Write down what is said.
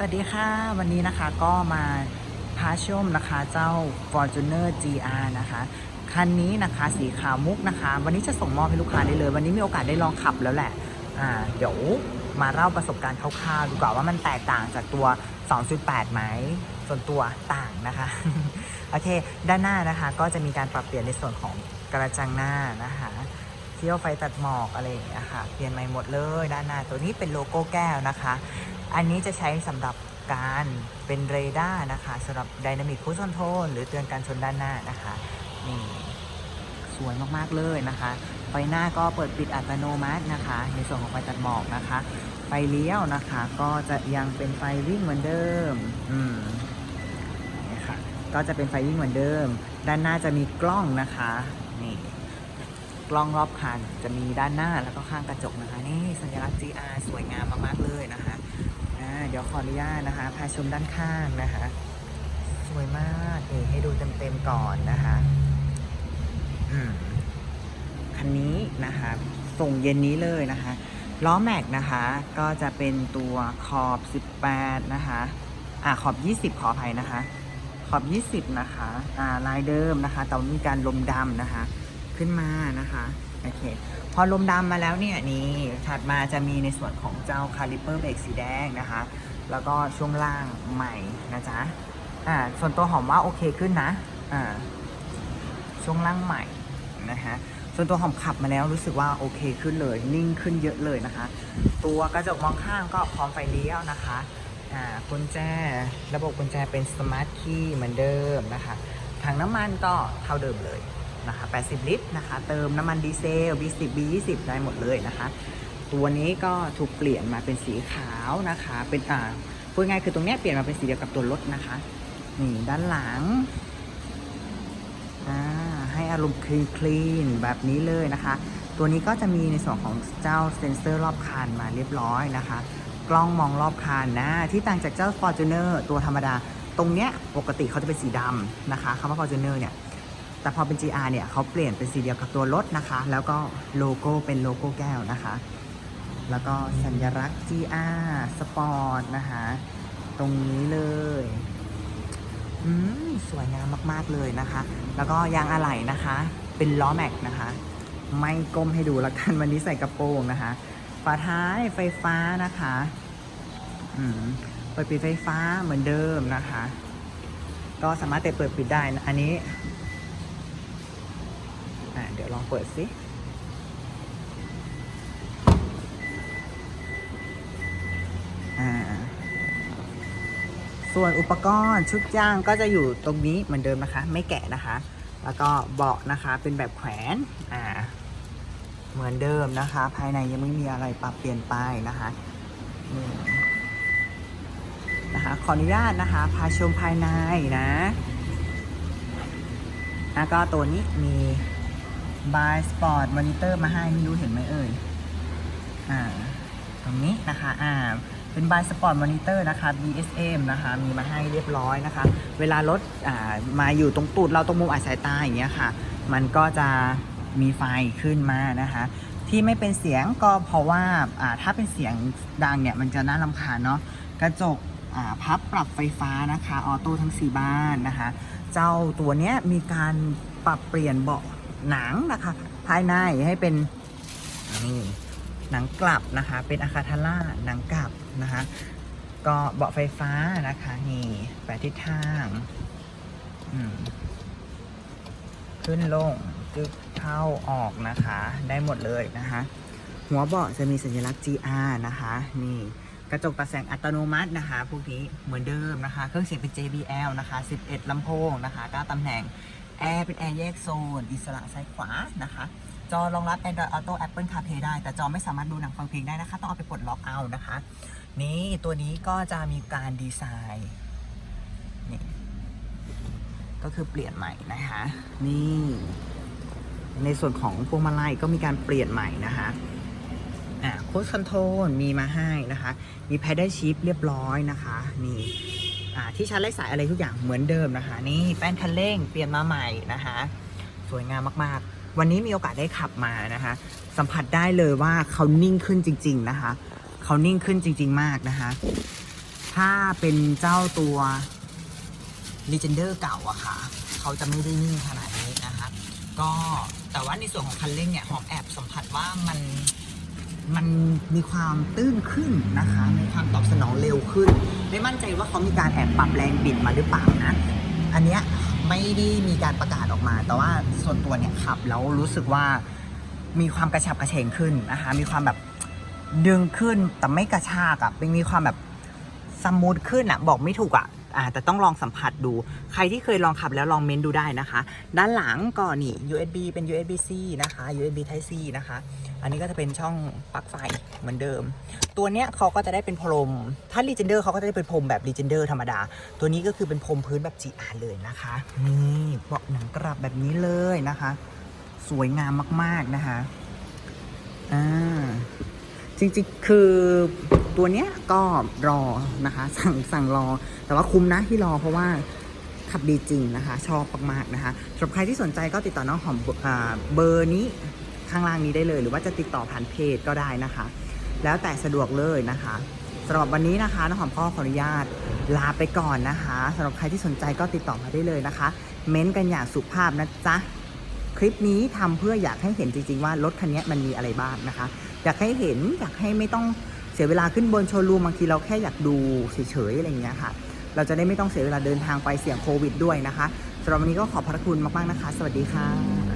สวัสดีค่ะ วันนี้นะคะก็มาพาชมนะคะเจ้า Fortuner GR นะคะ คันนี้นะคะสีขาวมุกนะคะ วันนี้จะส่งมอบให้ลูกค้าได้เลย วันนี้มีโอกาสได้ลองขับแล้วแหละอ่าเดี๋ยวมาเล่าประสบการณ์คร่าวๆดีกว่าว่ามันแตกต่างจากตัว 2.8 ไหมส่วนตัวต่างนะคะ โอเค ด้านหน้านะคะก็จะมีการปรับเปลี่ยนในส่วนของกระจังหน้านะคะเที่ยวไฟตัดหมอกอะไรอย่างเงี้ยค่ะเปลี่ยนใหม่หมดเลย ด้านหน้าตัวนี้เป็นโลโก้แก้วนะคะ อันนี้จะใช้สำหรับการเป็นเรดาร์นะคะสำหรับ Dynamic Cruise Control หรือเตือนการชนด้านหน้านะคะนี่สวยมากๆเลยนะคะ ไฟหน้าก็เปิดปิดอัตโนมัตินะคะ ในส่วนของไฟตัดหมอกนะคะ ไฟเลี้ยวนะคะก็จะยังเป็นไฟวิ่งเหมือนเดิมอืมนี่ค่ะก็จะเป็นไฟวิ่งเหมือนเดิม ด้านหน้าจะมีกล้องนะคะนี่ กล้องรอบคันจะมีด้านหน้าแล้วก็ข้างกระจกนะคะ นี่สัญลักษณ์ GR สวยงามมากๆเลยนะคะอ่าเดี๋ยวขออนุญาตนะคะ พาชมด้านข้างนะคะ สวยมากนี่ให้ดูเต็มๆก่อนนะคะอืมคันนี้นะคะ ส่งเย็นนี้เลยนะคะล้อแม็กนะคะ ก็จะเป็นตัวขอบ 18 นะคะ อ่าขอบ 20 ขออภัยนะคะ ขอบ 20 นะคะ อ่าลายเดิมนะคะแต่ว่ามีการลมดำนะคะ ขึ้นมานะคะโอเคพอลมดำมาแล้วเนี่ยนี่ถัดมาจะมีในส่วนของเจ้าคาลิเปอร์เบรกสีแดงนะคะ แล้วก็ช่วงล่างใหม่นะจ๊ะอ่าส่วนตัวหอมว่าโอเคขึ้นนะอ่าช่วงล่างใหม่นะคะส่วนตัวหอมขับมาแล้วรู้สึกว่าโอเคขึ้นเลย นิ่งขึ้นเยอะเลยนะคะ ตัวกระจกมองข้างก็พร้อมไฟเลี้ยวนะคะอ่ากุญแจระบบกุญแจเป็นสมาร์ทคีย์เหมือนเดิมนะคะถังน้ำมันก็เท่าเดิมเลย นะคะ 80 ลิตรนะคะ เติมน้ำมันดีเซล B10 B20 ได้หมดเลยนะคะ ตัวนี้ก็ถูกเปลี่ยนมาเป็นสีขาวนะคะ เป็นอ่าพูดง่ายคือตรงนี้เปลี่ยนมาเป็นสีเดียวกับตัวรถนะคะ นี่ด้านหลังอ่าให้อารมณ์คลีนคลีนแบบนี้เลยนะคะ ตัวนี้ก็จะมีในส่วนของเจ้าเซ็นเซอร์รอบคันมาเรียบร้อยนะคะ กล้องมองรอบคันนะที่ต่างจากเจ้า Fortuner ตัวธรรมดาตรงเนี้ยปกติเขาจะเป็นสีดำนะคะคำว่า Fortuner เนี่ย แต่พอเป็น GR เนี่ยเขาเปลี่ยนเป็นสีเดียวกับตัวรถนะคะ แล้วก็โลโก้เป็นโลโก้แก้วนะคะ แล้วก็สัญลักษณ์ GR Sport นะคะ ตรงนี้เลยอืมสวยงามมาก ๆ เลยนะคะ แล้วก็ยางอะไหล่นะคะ เป็นล้อแม็กนะคะ ไม่ก้มให้ดูละกันวันนี้ใส่กระโปรงนะคะฝาท้ายไฟฟ้านะคะอืมเปิดปิดไฟฟ้าเหมือนเดิมนะคะ ก็สามารถเตะเปิดปิดได้นะอันนี้ อะเดี๋ยวลองเปิดสิอ่าส่วนอุปกรณ์ชุดย่างก็จะอยู่ตรงนี้เหมือนเดิมนะคะ ไม่แกะนะคะ แล้วก็เบาะนะคะเป็นแบบแขวนอ่าเหมือนเดิมนะคะ ภายในยังไม่มีอะไรปรับเปลี่ยนไปนะคะนะคะขออนุญาตนะคะพาชมภายในนะแล้วก็ตัวนี้มี by Sport Monitor มาให้ไม่รู้เห็นไหมเอ่ย อ่า ตรงนี้นะคะ อ่า เป็น by Sport Monitor นะคะ BSM นะคะ มีมาให้เรียบร้อยนะคะ เวลารถ อ่า มาอยู่ตรงตูดเราตรงมุมอัดสายตาอย่างเงี้ยค่ะ มันก็จะมีไฟขึ้นมานะคะ ที่ไม่เป็นเสียงก็เพราะว่า อ่า ถ้าเป็นเสียงดังเนี่ย มันจะน่ารำคาญเนาะ กระจกอ่าพับปรับไฟฟ้านะคะ ออโต้ทั้ง 4 บ้านนะคะ เจ้าตัวเนี้ยมีการปรับเปลี่ยนเบาะ หนังนะคะ ภายในให้เป็นนี่หนังกลับนะคะ เป็นอาคาทาร่าหนังกลับนะคะ ก็เบาะไฟฟ้านะคะนี่แปดทิศทางขึ้นลงจึกเข้าออกนะคะ ได้หมดเลยนะคะ หัวเบาะจะมีสัญลักษณ์ GR นะคะ นี่กระจกตัดแสงอัตโนมัตินะคะ พวกนี้เหมือนเดิมนะคะ เครื่องเสียงเป็น JBL นะคะ 11ลำโพงนะคะ9ตำแหน่ง แอร์เป็นแอร์แยกโซน อิสระซ้ายขวานะคะ จอรองรับ Android Auto Apple CarPlay ได้ แต่จอไม่สามารถดูหนังฟังเพลงได้นะคะ ต้องเอาไปปลดล็อกเอานะคะ นี่ตัวนี้ก็จะมีการดีไซน์นี่ก็คือเปลี่ยนใหม่นะคะ นี่ ในส่วนของพวงมาลัยก็มีการเปลี่ยนใหม่นะคะอ่าโค้ดคอนโทรลมีมาให้นะคะ มีแพดได้ชิปเรียบร้อยนะคะ นี่ที่ชาร์จไร้สายอะไรทุกอย่างเหมือนเดิมนะคะ นี่แป้นคันเร่งเปลี่ยนมาใหม่นะคะ สวยงามมากๆ วันนี้มีโอกาสได้ขับมานะคะ สัมผัสได้เลยว่าเขานิ่งขึ้นจริง ๆนะคะเขานิ่งขึ้นจริง ๆ มากนะคะ ถ้าเป็นเจ้าตัว Legender เก่าอะค่ะ เขาจะไม่ได้นิ่งขนาดนี้นะคะ ก็แต่ว่าในส่วนของคันเร่งเนี่ยหอมแอบสัมผัสว่ามัน มันมีความตื้นขึ้นนะคะมีความตอบสนองเร็วขึ้น ไม่มั่นใจว่าเขามีการแอบปรับแรงบิดมาหรือเปล่านะอันเนี้ยไม่ได้มีการประกาศออกมา แต่ว่าส่วนตัวเนี่ยขับแล้วรู้สึกว่ามีความกระฉับกระเฉงขึ้นนะคะมีความแบบดึงขึ้นแต่ไม่กระชากอะเป็นมีความแบบสมูทขึ้นอะบอกไม่ถูกอะ อ่าแต่ต้องลองสัมผัสดู ใครที่เคยลองขับแล้วลองเมนดูได้นะคะ ด้านหลังก็นี่ USB เป็น USB C นะคะ USB Type C นะคะ อันนี้ก็จะเป็นช่องปลั๊กไฟเหมือนเดิม ตัวเนี้ยเขาก็จะได้เป็นพรม ถ้า Legender เขาก็จะได้เป็นพรมแบบ Legender ธรรมดา ตัวนี้ก็คือเป็นพรมพื้นแบบ GR เลยนะคะ นี่เบาะหนังกระบแบบนี้เลยนะคะ สวยงามมากๆนะคะอ่า จริงๆ คือตัวเนี้ยก็รอนะคะ สั่งสั่งรอ แต่ว่าคุ้มนะที่รอเพราะว่าขับดีจริงนะคะ ชอบมากๆนะคะสำหรับใครที่สนใจก็ติดต่อน้องหอมเบอร์นี้ข้างล่างนี้ได้เลย หรือว่าจะติดต่อผ่านเพจก็ได้นะคะ แล้วแต่สะดวกเลยนะคะสำหรับวันนี้นะคะน้องหอมก็ขออนุญาตลาไปก่อนนะคะสำหรับใครที่สนใจก็ติดต่อมาได้เลยนะคะ เม้นต์กันอย่างสุภาพนะจ๊ะคลิปนี้ทำเพื่ออยากให้เห็นจริงๆว่ารถคันนี้มันมีอะไรบ้างนะคะ อยากให้เห็นอยากให้ไม่ต้องเสียเวลาขึ้นบนโชว์รูมบางทีเราแค่อยากดูเฉยๆอะไรอย่างเงี้ยค่ะ เราจะได้ไม่ต้องเสียเวลาเดินทางไปเสี่ยงโควิดด้วยนะคะสำหรับวันนี้ก็ขอบพระคุณมากๆนะคะ สวัสดีค่ะ